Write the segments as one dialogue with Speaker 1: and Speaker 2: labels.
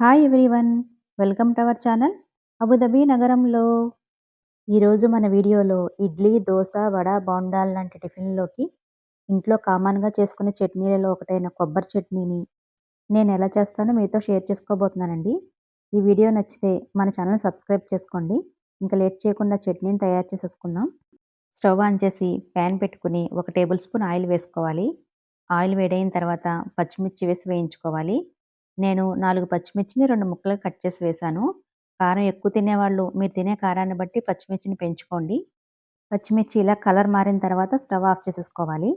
Speaker 1: Hi everyone welcome to our channel Abu Dhabi నగరంలో ఈరోజు మన వీడియోలో ఇడ్లీ దోశ వడ బాండాల్ లాంటి టిఫిన్లోకి ఇంట్లో కామన్గా చేసుకునే చట్నీలలో ఒకటైన కొబ్బరి చట్నీని నేను ఎలా చేస్తానో మీతో షేర్ చేసుకోబోతున్నానండి. ఈ వీడియో నచ్చితే మన ఛానల్ సబ్స్క్రైబ్ చేసుకోండి. ఇంకా లేట్ చేయకుండా చట్నీని తయారు చేసేసుకుందాం. స్టవ్ ఆన్ చేసి ప్యాన్ పెట్టుకుని ఒక టేబుల్ స్పూన్ ఆయిల్ వేసుకోవాలి. ఆయిల్ వేడైన తర్వాత పచ్చిమిర్చి వేసి వేయించుకోవాలి. నేను నాలుగు పచ్చిమిర్చిని రెండు ముక్కలు కట్ చేసి వేశాను. కారం ఎక్కువ తినేవాళ్ళు మీరు తినే కారాన్ని బట్టి పచ్చిమిర్చిని పెంచుకోండి. పచ్చిమిర్చి ఇలా కలర్ మారిన తర్వాత స్టవ్ ఆఫ్ చేసేసుకోవాలి.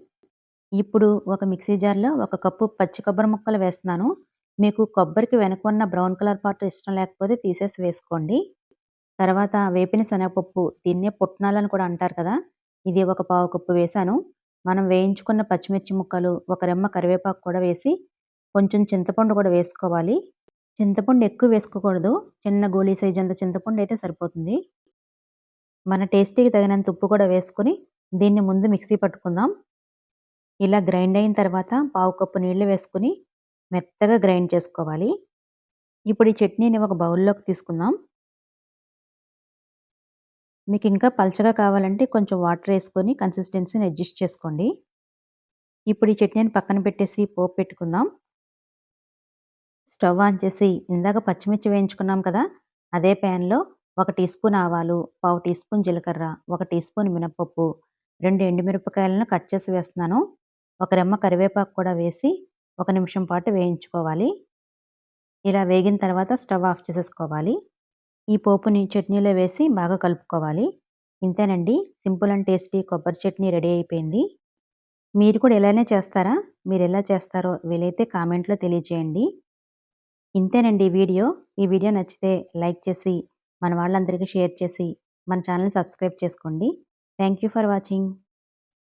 Speaker 1: ఇప్పుడు ఒక మిక్సీ జార్లో ఒక కప్పు పచ్చి కొబ్బరి ముక్కలు వేస్తున్నాను. మీకు కొబ్బరికి వెనుకున్న బ్రౌన్ కలర్ పార్ట్ ఇష్టం లేకపోతే తీసేసి వేసుకోండి. తర్వాత వేపిన శనగపప్పు దీన్నే పుట్నాలని కూడా అంటారు కదా ఇది ఒక పావు కప్పు వేశాను. మనం వేయించుకున్న పచ్చిమిర్చి ముక్కలు ఒక రెమ్మ కరివేపాకు కూడా వేసి కొంచెం చింతపండు కూడా వేసుకోవాలి. చింతపండు ఎక్కువ వేసుకోకూడదు. చిన్న గోళీ సైజ్ అంత చింతపండు అయితే సరిపోతుంది. మన టేస్టీకి తగినంత ఉప్పు కూడా వేసుకొని దీన్ని ముందు మిక్సీ పట్టుకుందాం. ఇలా గ్రైండ్ అయిన తర్వాత పావు కప్పు నీళ్ళు వేసుకుని మెత్తగా గ్రైండ్ చేసుకోవాలి. ఇప్పుడు ఈ చట్నీని ఒక బౌల్లోకి తీసుకుందాం. మీకు ఇంకా పల్చగా కావాలంటే కొంచెం వాటర్ వేసుకొని కన్సిస్టెన్సీని అడ్జస్ట్ చేసుకోండి. ఇప్పుడు ఈ చట్నీని పక్కన పెట్టేసి పోపు పెట్టుకుందాం. స్టవ్ ఆన్ చేసి ఇందాక పచ్చిమిర్చి వేయించుకున్నాం కదా అదే ప్యాన్లో ఒక టీ స్పూన్ ఆవాలు పావు టీ స్పూన్ జీలకర్ర ఒక టీ స్పూన్ మినపప్పు రెండు ఎండుమిరపకాయలను కట్ చేసి వేస్తున్నాను. ఒక రెమ్మ కరివేపాకు కూడా వేసి ఒక నిమిషం పాటు వేయించుకోవాలి. ఇలా వేగిన తర్వాత స్టవ్ ఆఫ్ చేసేసుకోవాలి. ఈ పోపుని చట్నీలో వేసి బాగా కలుపుకోవాలి. ఇంతేనండి సింపుల్ అండ్ టేస్టీ కొబ్బరి చట్నీ రెడీ అయిపోయింది. మీరు కూడా ఇలానే చేస్తారా? మీరు ఎలా చేస్తారో వీలైతే కామెంట్లో తెలియజేయండి. ఇంతేనండి ఈ వీడియో. ఈ వీడియో నచ్చితే లైక్ చేసి మన వాళ్ళందరికీ షేర్ చేసి మన ఛానల్ సబ్స్క్రైబ్ చేసుకోండి. Thank you for watching.